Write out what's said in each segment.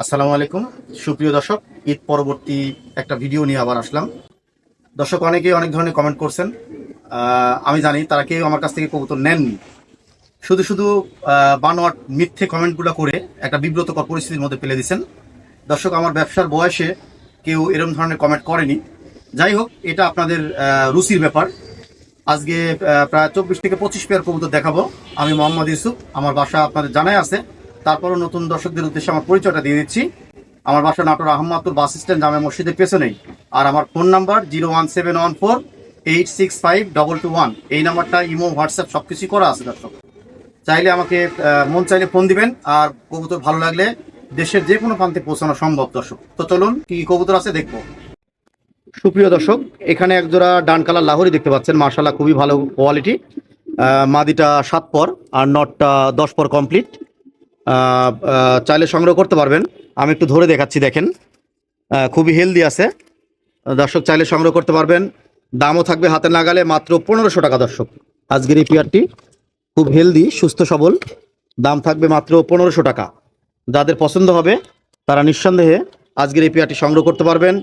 আসসালামু আলাইকুম। সুপ্রিয় দর্শক, ঈদ পরবর্তী একটা ভিডিও নিয়ে আবার আসলাম। দর্শক, অনেকেই অনেক ধরনের কমেন্ট করছেন। আমি জানি তারা কেউ আমার কাছ থেকে কবুতর নেননি। শুধু শুধু বানোয়াট মিথ্যে কমেন্টগুলো করে একটা বিব্রতকর পরিস্থিতির মধ্যে ফেলে দিচ্ছেন দর্শক, আমার ব্যবসার বয়সে কেউ এরকম ধরনের কমেন্ট করেনি। যাই হোক, এটা আপনাদের রুচির ব্যাপার। আজকে প্রায় চব্বিশ থেকে পঁচিশ পেয়ার কবুতর দেখাবো। আমি মোহাম্মদ ইউসুফ, আমার বাসা আপনাদের জানাই আছে। তারপরও নতুন দর্শকদের উদ্দেশ্যে আমার পরিচয়টা দিয়ে দিচ্ছি। আমার বাসা নাটোর আহমদপুর বাস স্ট্যান্ড, জামে মসজিদের পেছনেই। আর আমার phone number zero one seven one four eight six five double two one. এই নাম্বারটা ইমো, হোয়াটসঅ্যাপ সব কিছুই করা আছে দর্শক। চাইলে আমাকে মন চাইলে ফোন দিবেন। আর কবুতর ভালো লাগলে দেশের যে কোনো প্রান্তে পৌঁছানো সম্ভব দর্শক। তো চলুন, কি কি কবুতর আছে দেখব। সুপ্রিয় দর্শক, এখানে একজোড়া ডান কালার লাহোরি দেখতে পাচ্ছেন। মার্শাল্লাহ খুবই ভালো কোয়ালিটি মাদিটা সাত পর আর নটটা দশ পর কমপ্লিট চাইলে সংগ্রহ করতে পারবেন। আমি একটু ধরে দেখাচ্ছি, দেখেন। খুবই হেলদি আছে। দর্শক, চাইলে সংগ্রহ করতে পারবেন। দামও থাকবে হাতে নাগালে মাত্র পনেরোশো টাকা, দর্শক। আজকের এই পেয়ারটি খুব হেলদি, সুস্থ, সবল। দাম থাকবে মাত্র পনেরোশো টাকা। যাদের পছন্দ হবে, তারা নিঃসন্দেহে আজকের এই পেয়ারটি সংগ্রহ করতে পারবেন।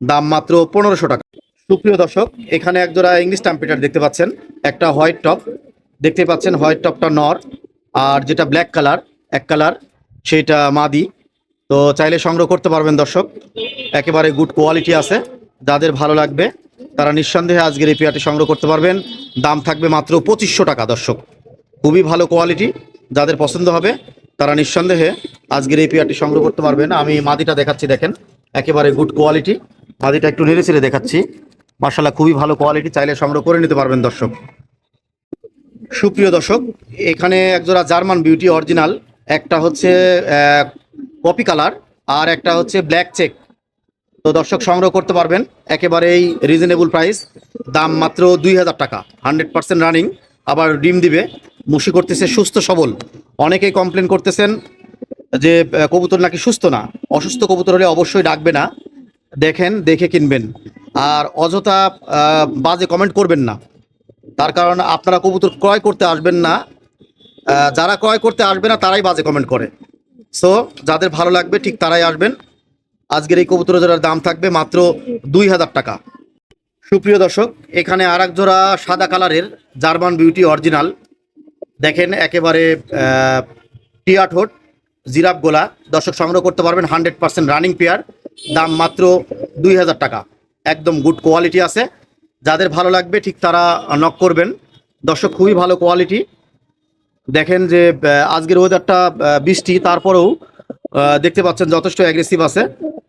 দাম মাত্র পনেরোশো টাকা। সুপ্রিয় দর্শক, এখানে একজোড়া ইংলিশ টাম্পিটার দেখতে পাচ্ছেন। একটা হোয়াইট টপ। দেখতে পাচ্ছেন হোয়াইট টপটা নর, আর যেটা ব্ল্যাক কালার এক কালার, সেইটা মাদি। তো চাইলে সংগ্রহ করতে পারবেন দর্শক। একেবারে গুড কোয়ালিটি আছে। যাদের ভালো লাগবে, তারা নিঃসন্দেহে আজকের এই পেয়ারটি সংগ্রহ করতে পারবেন। দাম থাকবে মাত্র পঁচিশশো টাকা দর্শক। খুবই ভালো কোয়ালিটি যাদের পছন্দ হবে, তারা নিঃসন্দেহে আজকের এই পেয়ারটি সংগ্রহ করতে পারবেন। আমি মাদিটা দেখাচ্ছি, দেখেন। একেবারে গুড কোয়ালিটি মাদিটা একটু নেড়ে ছেড়ে দেখাচ্ছি। মার্শাল্লাহ খুবই ভালো কোয়ালিটি চাইলে সংগ্রহ করে নিতে পারবেন দর্শক। সুপ্রিয় দর্শক, এখানে একজোড়া জার্মান বিউটি অরিজিনাল একটা হচ্ছে কপি কালার আর একটা হচ্ছে ব্ল্যাক চেক তো দর্শক সংগ্রহ করতে পারবেন, একেবারেই রিজনেবল প্রাইস দাম মাত্র দুই হাজার টাকা হান্ড্রেড পার্সেন্ট রানিং আবার ডিম দিবে, মুশি করতেছে সুস্থ সবল। অনেকেই কমপ্লেন করতেছেন যে কবুতর নাকি সুস্থ না। অসুস্থ কবুতর হলে অবশ্যই ডাকবে না। দেখেন, দেখে কিনবেন। আর অযথা বাজে কমেন্ট করবেন না। তার কারণ আপনারা কবুতর ক্রয় করতে আসবেন না। যারা ক্রয় করতে আসবে না, তারাই বাজে কমেন্ট করে। সো যাদের ভালো লাগবে, ঠিক তারাই আসবেন। আজকের এই কবুতর জোড়ার দাম থাকবে মাত্র দুই হাজার টাকা। সুপ্রিয় দর্শক, এখানে আর জোড়া সাদা কালারের জার্মান বিউটি অরিজিনাল। দেখেন, একেবারে টিয়া ঠোঁট, জিরাফ গোলা। দর্শক, সংগ্রহ করতে পারবেন হান্ড্রেড পার্সেন্ট রানিং পেয়ার। দাম মাত্র দুই হাজার টাকা। একদম গুড কোয়ালিটি আছে। যাদের ভালো লাগবে, ঠিক তারা নক করবেন। দর্শক, খুবই ভালো কোয়ালিটি। দেখেন যে আজকের ওয়েদারটা বৃষ্টি, তারপরেও দেখতে পাচ্ছেন যথেষ্ট অ্যাগ্রেসিভ আছে।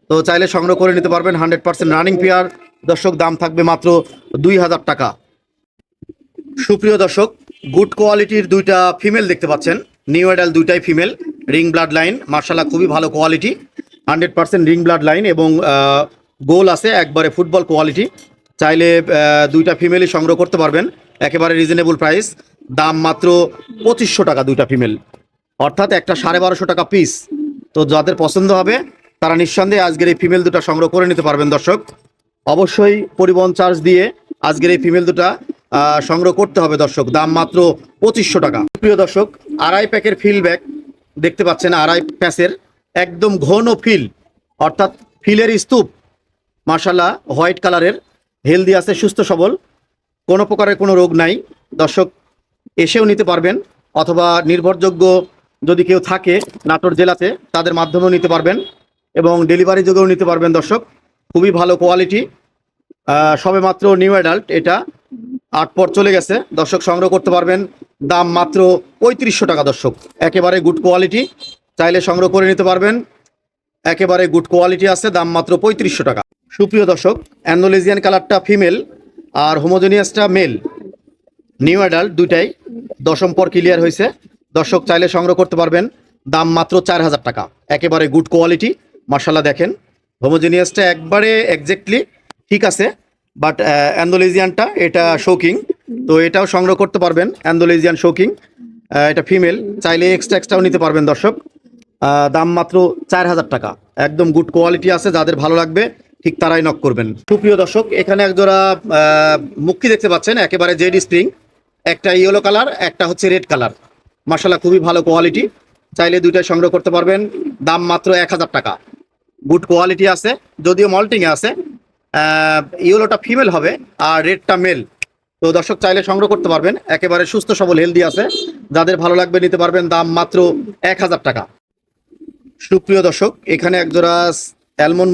তো চাইলে সংগ্রহ করে নিতে পারবেন হান্ড্রেড পার্সেন্ট রানিং পেয়ার দর্শক, দাম থাকবে মাত্র দুই হাজার টাকা। সুপ্রিয় দর্শক গুড কোয়ালিটির দুইটা ফিমেল দেখতে পাচ্ছেন। নিউ অ্যাডাল দুইটাই ফিমেল রিং ব্লাড লাইন মার্শাল্লাহ খুবই ভালো quality hundred percent ring blood line এবং গোল আছে একবারে ফুটবল কোয়ালিটি চাইলে দুইটা ফিমেলই সংগ্রহ করতে পারবেন। একেবারে রিজনেবল প্রাইস দাম মাত্র পঁচিশশো টাকা দুইটা ফিমেল অর্থাৎ একটা সাড়ে বারোশো টাকা পিস তো যাদের পছন্দ হবে, তারা নিঃসন্দেহে আজকের এই ফিমেল দুটো সংগ্রহ করে নিতে পারবেন দর্শক। অবশ্যই পরিবহন চার্জ দিয়ে আজকের এই ফিমেল দুটা সংগ্রহ করতে হবে দর্শক। দাম মাত্র পঁচিশশো টাকা। প্রিয় দর্শক, আড়াই প্যাকের ফিল ব্যাগ দেখতে পাচ্ছেন, আড়াই প্যাসের একদম ঘন ফিল অর্থাৎ ফিলের স্তূপ। মার্শাল্লাহ হোয়াইট কালারের, হেলদি আছে, সুস্থ সবল। কোনো প্রকারের কোনো রোগ নাই। দর্শক এসেও নিতে পারবেন, অথবা নির্ভরযোগ্য যদি কেউ থাকে নাটোর জেলাতে, তাদের মাধ্যমেও নিতে পারবেন এবং ডেলিভারি যোগেও নিতে পারবেন দর্শক। খুবই ভালো কোয়ালিটি সবে মাত্র নিউ অ্যাডাল্ট এটা। আট পর চলে গেছে, দর্শক সংগ্রহ করতে পারবেন, দাম মাত্র পঁয়ত্রিশশো টাকা দর্শক। একেবারে গুড কোয়ালিটি, চাইলে সংগ্রহ করে নিতে পারবেন, একেবারে গুড কোয়ালিটি আছে, দাম মাত্র পঁয়ত্রিশশো টাকা। সুপ্রিয় দর্শক, অ্যান্ডোলেজিয়ান কালারটা ফিমেল, আর হোমোজেনিয়াসটা মেল। নিউ অ্যাডাল্ট দুইটাই দশম পর ক্লিয়ার হয়েছে। দর্শক চাইলে সংগ্রহ করতে পারবেন। দাম মাত্র চার হাজার টাকা। একেবারে গুড কোয়ালিটি মার্শাল্লাহ দেখেন। হোমোজেনিয়াসটা একবারে এক্স্যাক্টলি ঠিক আছে। বাট অ্যান্ডোলেজিয়ানটা এটা শোকিং তো এটাও সংগ্রহ করতে পারবেন। অ্যান্ডোলেজিয়ান শোকিং এটা ফিমেল চাইলে এক্সট্রা এক্সট্রাও নিতে পারবেন দর্শক। দাম মাত্র চার হাজার টাকা। একদম গুড কোয়ালিটি আছে। যাদের ভালো লাগবে, ঠিক তারাই নক করবেন। সুপ্রিয় দর্শক, এখানে একজোড়া মুক্তি দেখতে পাচ্ছেন। একেবারে জেডি স্প্রিং। একটা ইয়েলো কালার একটা হচ্ছে রেড কালার মার্শাল্লাহ খুবই ভালো কোয়ালিটি চাইলে দুইটাই সংগ্রহ করতে পারবেন। দাম মাত্র এক হাজার টাকা। গুড কোয়ালিটি আছে। যদিও মল্টিংয়ে আছে। ইয়েলোটা ফিমেল হবে, আর রেডটা মেল তো দর্শক, চাইলে সংগ্রহ করতে পারবেন। একেবারে সুস্থ সবল হেলদি আছে। যাদের ভালো লাগবে, নিতে পারবেন। দাম মাত্র এক হাজার টাকা। সুপ্রিয় দর্শক, এখানে একজোড়া অ্যালমন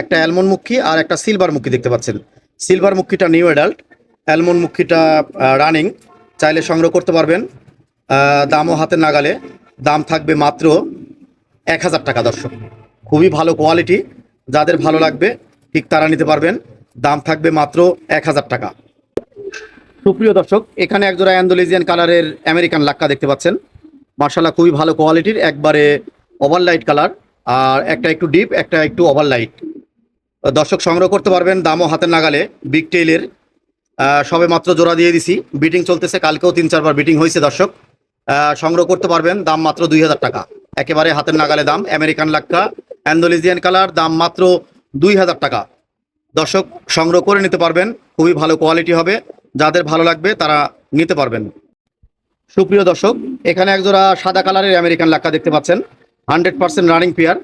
একটা অ্যালমন মুখী আর একটা সিলভার মুখী দেখতে পাচ্ছেন। সিলভার মুখীটা নিউ অ্যাডাল্ট অ্যালমন মুখীটা রানিং চাইলে সংগ্রহ করতে পারবেন। দামও হাতে নাগালে। দাম থাকবে মাত্র এক হাজার টাকা, দর্শক। খুবই ভালো কোয়ালিটি যাদের ভালো লাগবে, ঠিক তারা নিতে পারবেন। দাম থাকবে মাত্র এক হাজার টাকা। সুপ্রিয় দর্শক, এখানে একজোড়া অ্যান্ডোলিজিয়ান কালারের আমেরিকান লাক্কা দেখতে পাচ্ছেন। মার্শাল্লাহ খুবই ভালো কোয়ালিটির একবারে ওভারলাইট কালার আর একটা একটু ডিপ একটা একটু ওভারলাইট দর্শক, সংগ্রহ করতে পারবেন। দামও হাতের নাগালে। বিগ টেইলের সবে মাত্র জোড়া দিয়ে দিছি। বিটিং চলতেছে, কালকেও তিন, চারবার বিটিং হয়েছে দর্শক। সংগ্রহ করতে পারবেন, দাম মাত্র দুই হাজার টাকা। একেবারে হাতের নাগালে দাম আমেরিকান লাক্কা অ্যান্ডোলিজিয়ান কালার দাম মাত্র দুই হাজার টাকা। দর্শক, সংগ্রহ করে নিতে পারবেন, খুবই ভালো কোয়ালিটি হবে। যাদের ভালো লাগবে, তারা নিতে পারবেন। সুপ্রিয় দর্শক, এখানে একজোড়া সাদা কালারের আমেরিকান লাক্কা দেখতে পাচ্ছেন। Hundred percent running pair.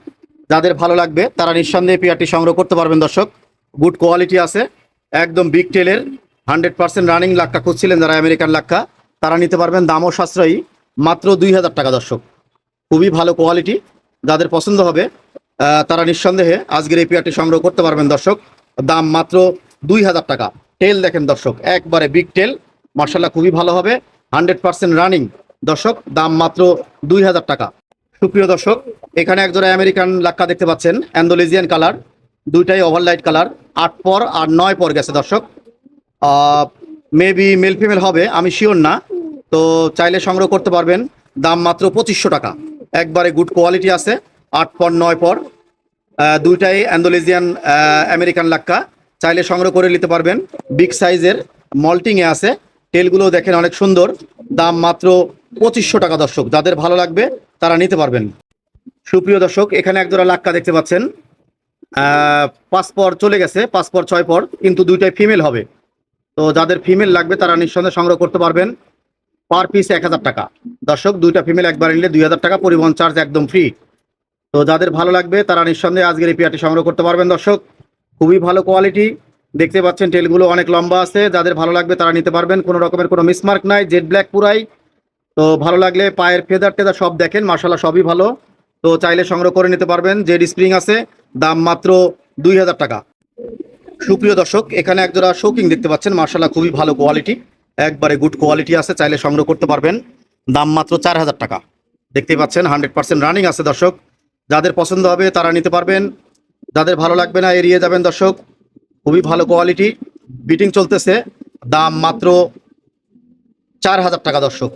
যাদের ভালো লাগবে, তারা নিঃসন্দেহে পেয়ারটি সংগ্রহ করতে পারবেন দর্শক। গুড কোয়ালিটি আছে, একদম বিগ টেলের হান্ড্রেড পার্সেন্ট রানিং লাক্কা খুঁজছিলেন যারা আমেরিকান লাক্কা, তারা নিতে পারবেন দামও সাশ্রয়ী মাত্র দুই হাজার টাকা, দর্শক। খুবই ভালো কোয়ালিটি, যাদের পছন্দ হবে তারা নিঃসন্দেহে আজকের এই পেয়ারটি সংগ্রহ করতে পারবেন, দর্শক। দাম মাত্র দুই হাজার টাকা। টেল দেখেন, দর্শক, একবারে বিগ টেল মার্শাল্লাহ খুবই ভালো হবে। হান্ড্রেড পার্সেন্ট রানিং, দর্শক, দাম মাত্র দুই হাজার টাকা। সুপ্রিয় দর্শক, এখানে একজোড়া আমেরিকান লাক্কা দেখতে পাচ্ছেন, অ্যান্ডোলেজিয়ান কালার, দুইটাই ওভারলাইট কালার, আট পর আর নয় পর গেছে, দর্শক। মেবি মেল ফিমেল হবে, আমি শিওর না। তো চাইলে সংগ্রহ করতে পারবেন, দাম মাত্র পঁচিশশো টাকা। একবারে গুড কোয়ালিটি আছে, আট পর নয় পর। দুইটাই অ্যান্ডোলেজিয়ান আমেরিকান লাক্কা। চাইলে সংগ্রহ করে নিতে পারবেন বিগ সাইজের মল্টিংয়ে আছে। টেলগুলো দেখেন অনেক সুন্দর, দাম মাত্র পঁচিশশো টাকা দর্শক। যাদের ভালো লাগবে, তারা নিতে পারবেন। সুপ্রিয় দর্শক, এখানে একজোড়া লাক্কা দেখতে পাচ্ছেন। পাঁচ পর চলে গেছে, পাঁচ পর ছয় পর, কিন্তু দুইটাই ফিমেল হবে। তো যাদের ফিমেল লাগবে তারা নিঃসন্দেহে সংগ্রহ করতে পারবেন পার পিস এক হাজার টাকা। দর্শক, দুইটা ফিমেল একবার নিলে দুই হাজার টাকা পরিবহন চার্জ একদম ফ্রি তো যাদের ভালো লাগবে তারা নিঃসন্দেহে আজকের এই পেয়ারটি সংগ্রহ করতে পারবেন দর্শক। খুবই ভালো কোয়ালিটি দেখতে পাচ্ছেন টেলগুলো অনেক লম্বা আছে। যাদের ভালো লাগবে তারা নিতে পারবেন। কোনো রকমের কোনো মিসমার্ক নাই জেড ব্ল্যাক পুরাই। তো ভালো লাগলে পায়ের ফেদার টেদার সব দেখেন মার্শাল্লাহ সবই ভালো। তো চাইলে সংগ্রহ করে নিতে পারবেন। জেড স্প্রিং আছে, দাম মাত্র দুই হাজার টাকা। সুপ্রিয় দর্শক, এখানে একজোড়া শৌকিং দেখতে পাচ্ছেন। মার্শাল্লাহ খুবই ভালো কোয়ালিটি একবারে গুড কোয়ালিটি আছে, চাইলে সংগ্রহ করতে পারবেন। দাম মাত্র চার হাজার টাকা। দেখতেই পাচ্ছেন হান্ড্রেড পার্সেন্ট রানিং আছে দর্শক। যাদের পছন্দ হবে তারা নিতে পারবেন। যাদের ভালো লাগবে না এড়িয়ে যাবেন দর্শক। খুবই ভালো কোয়ালিটি বিটিং চলতেছে। দাম মাত্র চার হাজার টাকা দর্শক।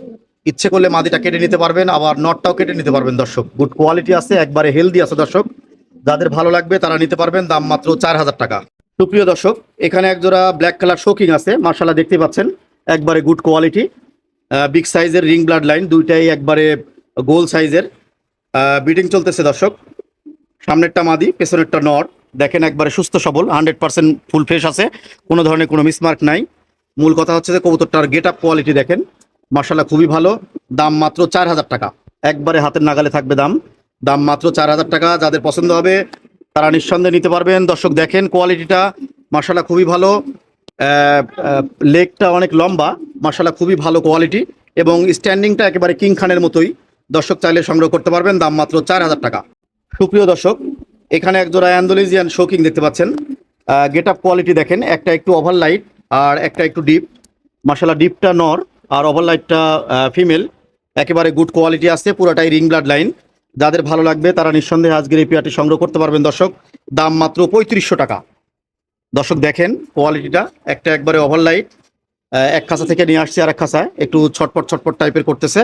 ইচ্ছে করলে মাদিটা কেটে নিতে পারবেন, আবার নটটাও কেটে নিতে পারবেন দর্শক। গুড কোয়ালিটি আছে, একবারে হেলদি আছে দর্শক। যাদের ভালো লাগবে তারা নিতে পারবেন, দাম মাত্র চার হাজার টাকা। সুপ্রিয় দর্শক, এখানে একজোড়া ব্ল্যাক কালার শোকিং আছে। মার্শাল্লাহ দেখতে পাচ্ছেন, একবারে গুড কোয়ালিটি বিগ সাইজের রিং ব্লাড লাইন দুইটাই একবারে গোল সাইজের বিটিং চলতেছে দর্শক। সামনেরটা মাদি, পেছনেরটা নর। দেখেন একবারে সুস্থ সবল হান্ড্রেড পার্সেন্ট ফুল ফ্রেশ আছে। কোনো ধরনের কোনো মিসমার্ক নাই। মূল কথা হচ্ছে যে কবুতরটার গেট আপ কোয়ালিটি দেখেন। মার্শাল্লাহ খুবই ভালো। দাম মাত্র চার হাজার টাকা। একবারে হাতের নাগালে থাকবে দাম। দাম মাত্র চার হাজার টাকা। যাদের পছন্দ হবে তারা নিঃসন্দেহে নিতে পারবেন। দর্শক দেখেন কোয়ালিটিটা মার্শাল্লাহ খুবই ভালো। লেগটা অনেক লম্বা মার্শাল্লাহ খুবই ভালো কোয়ালিটি এবং স্ট্যান্ডিংটা একেবারে কিং খানের মতোই। দর্শক চাইলে সংগ্রহ করতে পারবেন, দাম মাত্র চার হাজার টাকা। সুপ্রিয় দর্শক, এখানে একজোড়া অ্যান্ডোলেজিয়ান শোকিং দেখতে পাচ্ছেন। গেট আপ কোয়ালিটি দেখেন, একটা একটু ওভারলাইট আর একটা একটু ডিপ মার্শাল্লাহ ডিপটা নর আর ওভারলাইটটা ফিমেল একেবারে গুড কোয়ালিটি আছে, পুরোটাই রিং ব্লাড লাইন যাদের ভালো লাগবে তারা নিঃসন্দেহে আজকের এই পেয়ারটি সংগ্রহ করতে পারবেন, দর্শক। দাম মাত্র পঁয়ত্রিশশো টাকা। দর্শক, দেখেন কোয়ালিটিটা। একটা একবারে ওভারলাইট এক খাঁচা থেকে নিয়ে আসছে আর এক খাঁচায়। একটু ছটপট ছটপট টাইপের করতেছে।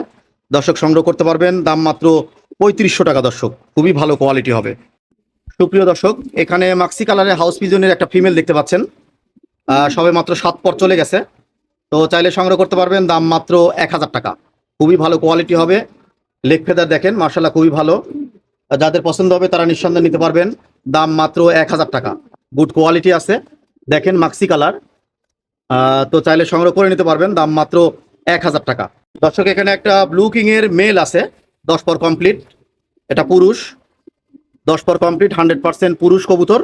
দর্শক, সংগ্রহ করতে পারবেন। দাম মাত্র পঁয়ত্রিশশো টাকা, দর্শক। খুবই ভালো কোয়ালিটি হবে। সুপ্রিয় দর্শক, এখানে মাক্সি কালারের হাউস পিজনের একটা ফিমেল দেখতে পাচ্ছেন। সবে মাত্র সাত পর চলে গেছে। তো চাইলে সংগ্রহ করতে পারবেন। দাম মাত্র এক হাজার টাকা। খুবই ভালো কোয়ালিটি হবে। লেগ ফেদার দেখেন মার্শাল্লাহ খুবই ভালো। যাদের পছন্দ হবে তারা নিঃসন্দেহে নিতে পারবেন। দাম মাত্র এক হাজার টাকা। গুড কোয়ালিটি আছে। দেখেন মাক্সি কালার তো চাইলে সংগ্রহ করে নিতে পারবেন। দাম মাত্র এক হাজার টাকা। দর্শক, এখানে একটা ব্লু কিং এর মেল আছে। দশ পর কমপ্লিট এটা পুরুষ। দশ পর কমপ্লিট হান্ড্রেড পার্সেন্ট পুরুষ কবুতর।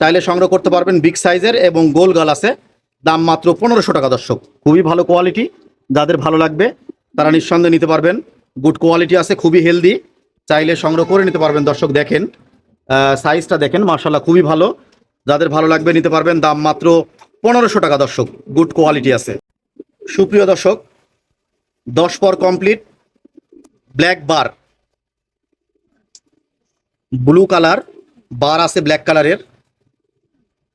চাইলে সংগ্রহ করতে পারবেন বিগ সাইজের এবং গোল গাল আছে। দাম মাত্র পনেরোশো টাকা দর্শক। খুবই ভালো কোয়ালিটি যাদের ভালো লাগবে, তারা নিঃসন্দেহে নিতে পারবেন। গুড কোয়ালিটি আছে, খুবই হেলদি। চাইলে সংগ্রহ করে নিতে পারবেন, দর্শক দেখেন। সাইজটা দেখেন মার্শাল্লাহ খুবই ভালো। যাদের ভালো লাগবে নিতে পারবেন, দাম মাত্র পনেরোশো টাকা, দর্শক। গুড কোয়ালিটি আছে। সুপ্রিয় দর্শক, দশ পর complete, black bar. Blue colour, bar আছে ব্ল্যাক কালারের।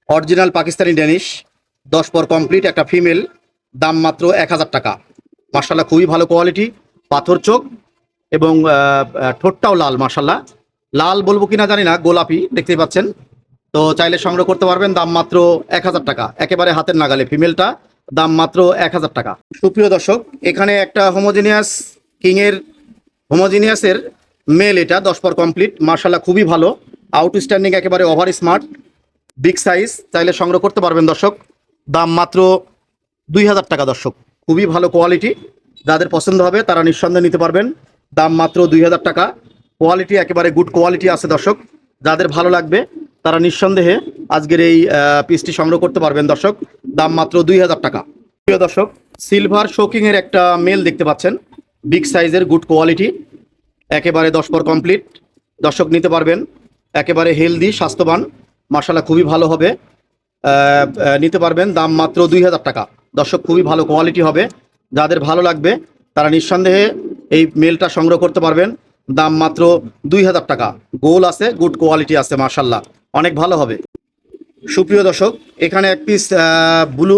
অরিজিনাল পাকিস্তানি ড্যানিশ, দশ পর কমপ্লিট, একটা ফিমেল, দাম মাত্র এক হাজার টাকা। মার্শাল্লাহ খুবই ভালো কোয়ালিটি। পাথর চোখ এবং ঠোঁটটাও লাল মার্শাল্লাহ লাল বলব কিনা জানি না, গোলাপি, দেখতেই পাচ্ছেন। তো চাইলে সংগ্রহ করতে পারবেন, দাম মাত্র এক হাজার টাকা। একেবারে হাতের নাগালে ফিমেলটা, দাম মাত্র এক হাজার টাকা। সুপ্রিয় দর্শক, এখানে একটা হোমোজিনিয়াস কিংয়ের হোমোজিনিয়াসের মেল এটা, দশ পর কমপ্লিট মার্শাল্লাহ খুবই ভালো। আউটস্ট্যান্ডিং একেবারে ওভার স্মার্ট বিগ সাইজ চাইলে সংগ্রহ করতে পারবেন দর্শক। দাম মাত্র দুই হাজার টাকা দর্শক, খুবই ভালো কোয়ালিটি যাদের পছন্দ হবে, তারা নিঃসন্দেহে নিতে পারবেন। দাম মাত্র দুই হাজার টাকা। কোয়ালিটি একেবারে গুড কোয়ালিটি আছে দর্শক। যাদের ভালো লাগবে, তারা নিঃসন্দেহে আজকের এই পিসটি সংগ্রহ করতে পারবেন দর্শক। দাম মাত্র দুই হাজার টাকা। প্রিয় দর্শক সিলভার শোকিংয়ের একটা মেল দেখতে পাচ্ছেন। বিগ সাইজের গুড কোয়ালিটি একেবারে দশ পর কমপ্লিট দর্শক নিতে পারবেন। একেবারে হেলদি স্বাস্থ্যবান। মার্শাল্লাহ খুবই ভালো হবে। নিতে পারবেন। দাম মাত্র দুই হাজার টাকা। দর্শক, খুবই ভালো কোয়ালিটি হবে। যাদের ভালো লাগবে, তারা নিঃসন্দেহে এই মেলটা সংগ্রহ করতে পারবেন। দাম মাত্র দুই হাজার টাকা। গোল আছে, গুড কোয়ালিটি আছে মার্শাল্লাহ অনেক ভালো হবে। সুপ্রিয় দর্শক, এখানে এক পিস ব্লু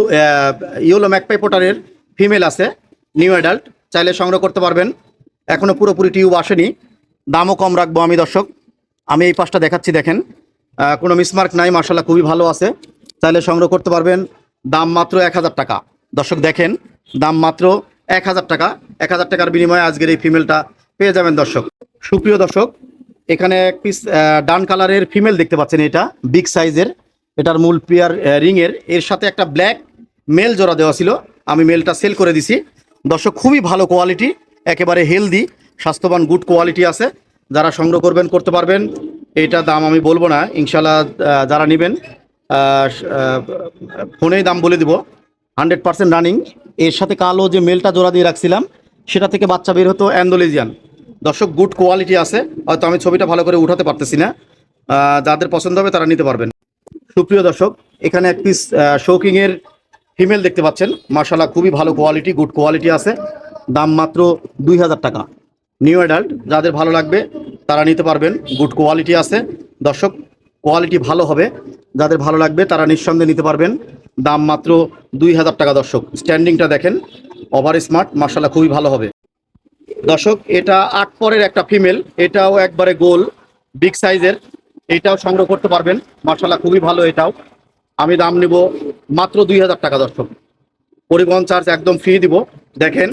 ইয়েলো ম্যাকপাই পোটারের ফিমেল আছে নিউ অ্যাডাল্ট চাইলে সংগ্রহ করতে পারবেন। এখনও পুরোপুরি টিউব আসেনি। দামও কম রাখব আমি দর্শক। আমি এই পাশটা দেখাচ্ছি, দেখেন। কোনো মিসমার্ক নাই মার্শাল্লাহ খুবই ভালো আছে। চাইলে সংগ্রহ করতে পারবেন। দাম মাত্র এক হাজার টাকা। দর্শক, দেখেন। দাম মাত্র এক হাজার টাকা। এক হাজার টাকার বিনিময়ে আজকের এই ফিমেলটা পেয়ে যাবেন দর্শক। সুপ্রিয় দর্শক, এখানে এক পিস ডান কালারের ফিমেল দেখতে পাচ্ছেন এটা বিগ সাইজের এটার মূল পেয়ার রিংয়ের এর। সাথে একটা ব্ল্যাক মেল জোড়া দেওয়া ছিল। আমি মেলটা সেল করে দিছি। দর্শক, খুবই ভালো কোয়ালিটি একেবারে হেলদি স্বাস্থ্যবান গুড কোয়ালিটি আছে। যারা সংগ্রহ করবেন, করতে পারবেন। এটা দাম আমি বলব না। ইনশাল্লাহ যারা নেবেন ফোনেই দাম বলে দিব। হান্ড্রেড পার্সেন্ট রানিং এর সাথে কালো যে মেলটা জোড়া দিয়ে রাখছিলাম, সেটা থেকে বাচ্চা বের হতো অ্যান্ডোলেজিয়ান। দর্শক, গুড কোয়ালিটি আছে, হয়তো আমি ছবিটা ভালো করে উঠাতে পারতেছি না। যাদের পছন্দ হবে তারা নিতে পারবেন। সুপ্রিয় দর্শক, এখানে এক পিস শৌকিং এর ফিমেল দেখতে পাচ্ছেন। মার্শাল্লাহ খুবই ভালো কোয়ালিটি গুড কোয়ালিটি আছে। দাম মাত্র দুই হাজার টাকা। নিউ অ্যাডাল্ট যাদের ভালো লাগবে, তারা নিতে পারবেন। গুড কোয়ালিটি আছে। দর্শক কোয়ালিটি ভালো হবে, যাদের ভালো লাগবে তারা নিঃসন্দেহে নিতে পারবেন। দাম মাত্র দুই হাজার টাকা দর্শক। স্ট্যান্ডিংটা দেখেন ওভার স্মার্ট মার্শাল্লাহ খুবই ভালো হবে। দর্শক, এটা আট পরের একটা ফিমেল এটাও একবারে গোল বিগ সাইজের এটাও সংগ্রহ করতে পারবেন। মার্শাল্লাহ খুবই ভালো এটাও। আমি দাম নিব মাত্র দুই হাজার টাকা দর্শক। পরিবহন চার্জ একদম ফ্রি দিব। দেখেন,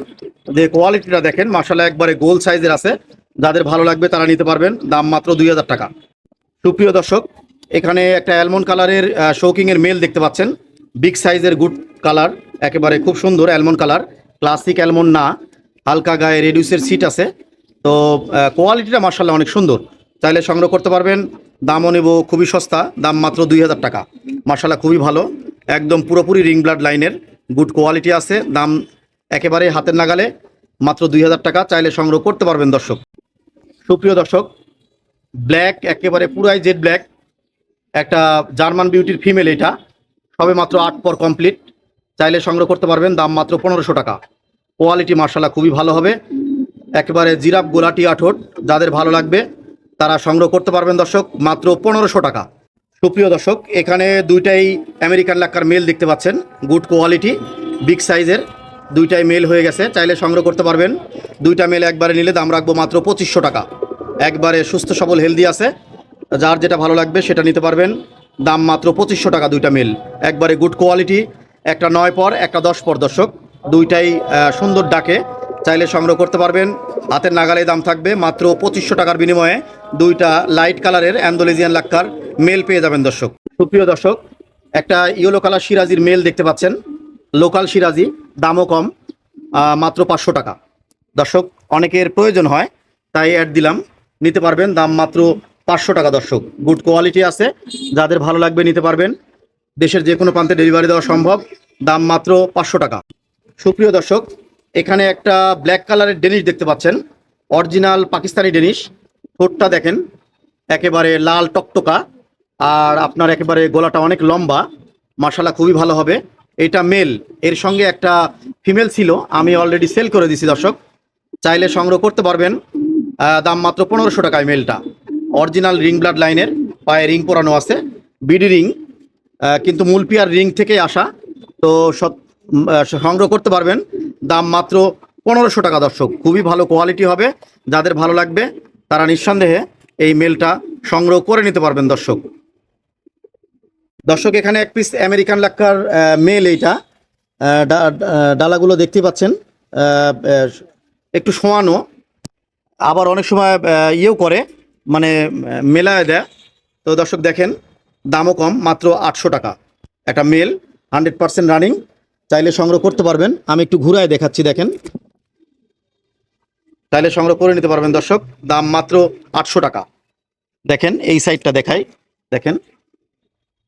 যে কোয়ালিটিটা দেখেন মার্শাল্লাহ একবারে গোল সাইজের আছে। যাদের ভালো লাগবে তারা নিতে পারবেন, দাম মাত্র দুই হাজার টাকা। সুপ্রিয় দর্শক এখানে একটা অ্যালমন্ড কালারের শৌকিং এর মেল দেখতে পাচ্ছেন। বিগ সাইজের গুড কালার একেবারে খুব সুন্দর অ্যালমন্ড কালার ক্লাসিক অ্যালমন্ড না, হালকা গায়ে রেডিউসের সিট আছে। তো কোয়ালিটিটা মার্শাল্লাহ অনেক সুন্দর। চাইলে সংগ্রহ করতে পারবেন। দামও নেব খুবই সস্তা, দাম মাত্র দুই হাজার টাকা। মার্শাল্লাহ খুবই ভালো। একদম পুরোপুরি রিং ব্লাড লাইনের গুড কোয়ালিটি আছে। দাম একেবারে হাতের নাগালে, মাত্র দুই হাজার টাকা। চাইলে সংগ্রহ করতে পারবেন দর্শক। সুপ্রিয় দর্শক ব্ল্যাক একেবারে পুরাই জেড ব্ল্যাক একটা জার্মান বিউটির ফিমেল এটা। সবে মাত্র আট পর কমপ্লিট। চাইলে সংগ্রহ করতে পারবেন, দাম মাত্র পনেরোশো টাকা। কোয়ালিটি মার্শাল্লাহ খুবই ভালো হবে। একেবারে জিরাপ গোলাটি আঠোট, যাদের ভালো লাগবে তারা সংগ্রহ করতে পারবেন দর্শক, মাত্র পনেরোশো টাকা। সুপ্রিয় দর্শক, এখানে দুইটাই আমেরিকান লাক্কার মেল দেখতে পাচ্ছেন। গুড কোয়ালিটি, বিগ সাইজের, দুইটাই মেল হয়ে গেছে। চাইলে সংগ্রহ করতে পারবেন। দুইটা মেল একবারে নিলে দাম রাখব মাত্র পঁচিশশো টাকা। একবারে সুস্থ সবল, হেলদি আছে। যার যেটা ভালো লাগবে সেটা নিতে পারবেন। দাম মাত্র পঁচিশশো টাকা দুইটা মেল। একবারে গুড কোয়ালিটি, একটা নয় পর, একটা দশ পর, দর্শক। দুইটাই সুন্দর ডাকে। চাইলে সংগ্রহ করতে পারবেন। হাতের নাগালে দাম থাকবে মাত্র পঁচিশশো টাকার বিনিময়ে দুইটা লাইট কালারের অ্যান্ডোলেজিয়ান লাক্কার মেল পেয়ে যাবেন দর্শক। সুপ্রিয় দর্শক, একটা ইয়েলো কালার সিরাজির মেল দেখতে পাচ্ছেন। লোকাল সিরাজি, দামও কম মাত্র পাঁচশো টাকা। দর্শক, অনেকের প্রয়োজন হয়, তাই অ্যাড দিলাম। নিতে পারবেন, দাম মাত্র পাঁচশো টাকা দর্শক। গুড কোয়ালিটি আছে। যাদের ভালো লাগবে নিতে পারবেন। দেশের যে কোনো প্রান্তে ডেলিভারি দেওয়া সম্ভব। দাম মাত্র পাঁচশো টাকা। সুপ্রিয় দর্শক, এখানে একটা ব্ল্যাক কালারের ডেনিশ দেখতে পাচ্ছেন। অরিজিনাল পাকিস্তানি ডেনিশ ঠোঁটটা দেখেন। একেবারে লাল টকটকা। আর আপনার একেবারে গলাটা অনেক লম্বা। মাসালা খুবই ভালো হবে। এটা মেল এর সঙ্গে একটা ফিমেল ছিল। আমি অলরেডি সেল করে দিছি দর্শক। চাইলে সংগ্রহ করতে পারবেন। দাম মাত্র পনেরোশো টাকায় মেলটা অরিজিনাল রিং ব্লাড লাইনের পায়ে রিং পরানো আছে, বিডি রিং কিন্তু মূল পিয়ার রিং থেকে আসা। তো সংগ্রহ করতে পারবেন। দাম মাত্র পনেরোশো টাকা দর্শক। খুবই ভালো কোয়ালিটি হবে। যাদের ভালো লাগবে, তারা নিঃসন্দেহে এই মেলটা সংগ্রহ করে নিতে পারবেন দর্শক। দর্শক, এখানে এক পিস আমেরিকান লাক্কার মেল এইটা। ডালাগুলো দেখতে পাচ্ছেন। একটু শোয়ানো। আবার অনেক সময় ইয়েও করে। মানে মেলায় দেয়। তো দর্শক দেখেন, দামও কম, মাত্র আটশো টাকা। একটা মেল, হান্ড্রেড পার্সেন্ট রানিং। চাইলে সংগ্রহ করতে পারবেন। আমি একটু ঘুরায় দেখাচ্ছি, দেখেন। চাইলে সংগ্রহ করে নিতে পারবেন দর্শক। দাম মাত্র আটশো টাকা। দেখেন, এই সাইডটা দেখাই। দেখেন,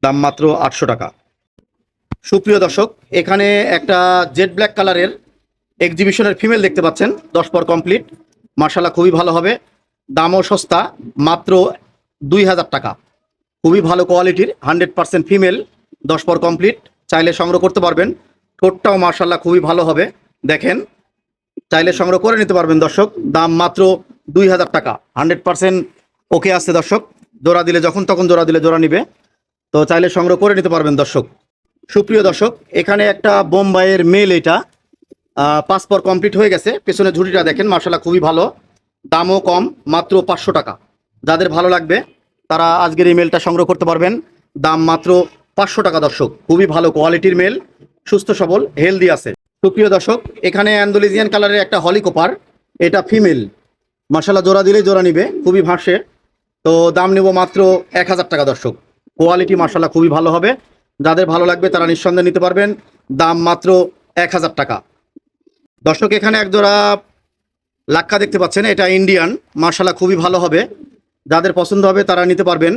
দাম মাত্র আটশো টাকা। সুপ্রিয় দর্শক, এখানে একটা জেড ব্ল্যাক কালারের এক্সিবিশনের ফিমেল দেখতে পাচ্ছেন। দশ পর কমপ্লিট মার্শাল্লাহ খুবই ভালো হবে। দামও সস্তা, মাত্র দুই হাজার টাকা। খুবই ভালো কোয়ালিটির, হান্ড্রেড পার্সেন্ট ফিমেল, দশ পর কমপ্লিট। চাইলে সংগ্রহ করতে পারবেন। ঠোঁটটাও মার্শাল্লাহ খুবই ভালো হবে। দেখেন, চাইলে সংগ্রহ করে নিতে পারবেন দর্শক। দাম মাত্র দুই হাজার টাকা। হান্ড্রেড পার্সেন্ট ওকে আছে দর্শক। জোড়া দিলে যখন তখন জোড়া দিলে জোড়া নিবে। তো চাইলে সংগ্রহ করে নিতে পারবেন দর্শক। সুপ্রিয় দর্শক, এখানে একটা বোম্বাইয়ের মেল এটা। পাসপোর্ট কমপ্লিট হয়ে গেছে। পেছনে ঝুড়িটা দেখেন মার্শাল্লাহ খুবই ভালো। দামও কম, মাত্র পাঁচশো টাকা। যাদের ভালো লাগবে, তারা আজকের এই মেলটা সংগ্রহ করতে পারবেন। দাম মাত্র পাঁচশো টাকা, দর্শক। খুবই ভালো কোয়ালিটির মেল সুস্থ সবল হেলদি আছে। সুপ্রিয় দর্শক, এখানে অ্যান্ডোলিজিয়ান কালারের একটা হলিকোপার, এটা ফিমেল মার্শাল্লাহ জোড়া দিলেই জোড়া নিবে, খুবই ভাসে। তো দাম নেব মাত্র এক হাজার টাকা, দর্শক। কোয়ালিটি মার্শাল্লাহ খুবই ভালো হবে। যাদের ভালো লাগবে, তারা নিঃসন্দেহে নিতে পারবেন। দাম মাত্র এক হাজার টাকা। দর্শক, এখানে এক জোড়া লাক্কা দেখতে পাচ্ছেন, এটা ইন্ডিয়ান মার্শাল্লাহ খুবই ভালো হবে। যাদের পছন্দ হবে তারা নিতে পারবেন।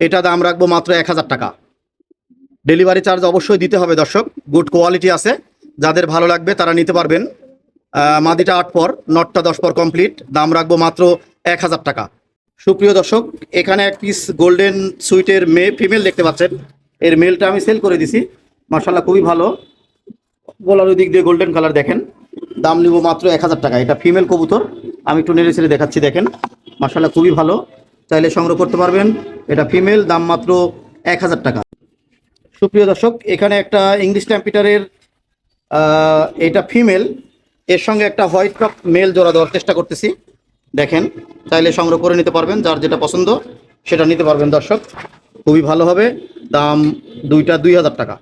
এটা দাম রাখব মাত্র এক হাজার টাকা। ডেলিভারি চার্জ অবশ্যই দিতে হবে দর্শক গুড কোয়ালিটি আছে। যাদের ভালো লাগবে তারা নিতে পারবেন। মাদিটা আট পর, নটটা দশ পর কমপ্লিট দাম রাখব মাত্র এক হাজার টাকা। সুপ্রিয় দর্শক, এখানে এক পিস গোল্ডেন সুইটের মেয়ে ফিমেল দেখতে পাচ্ছেন। এর মেলটা আমি সেল করে দিছি। মার্শাল্লাহ খুবই ভালো। গলার দিক দিয়ে গোল্ডেন কালার দেখেন। দাম নিব মাত্র এক হাজার টাকা। এটা ফিমেল কবুতর। আমি একটু নেড়ে ছেড়ে দেখাচ্ছি, দেখেন। মার্শাল্লাহ খুবই ভালো। চাইলে সংগ্রহ করতে পারবেন। এটা ফিমেল দাম মাত্র এক হাজার টাকা। সুপ্রিয় দর্শক, এখানে একটা ইংলিশ ট্যাম্পিটারের এটা ফিমেল এর সঙ্গে একটা হোয়াইট টপ মেল জোড়া দেওয়ার চেষ্টা করতেছি। দেখেন, চাইলে সংগ্রহ করে নিতে পারবেন, যার যেটা পছন্দ, সেটা নিতে পারবেন দর্শক। খুবই ভালো হবে। দাম দুইটা দুই হাজার টাকা।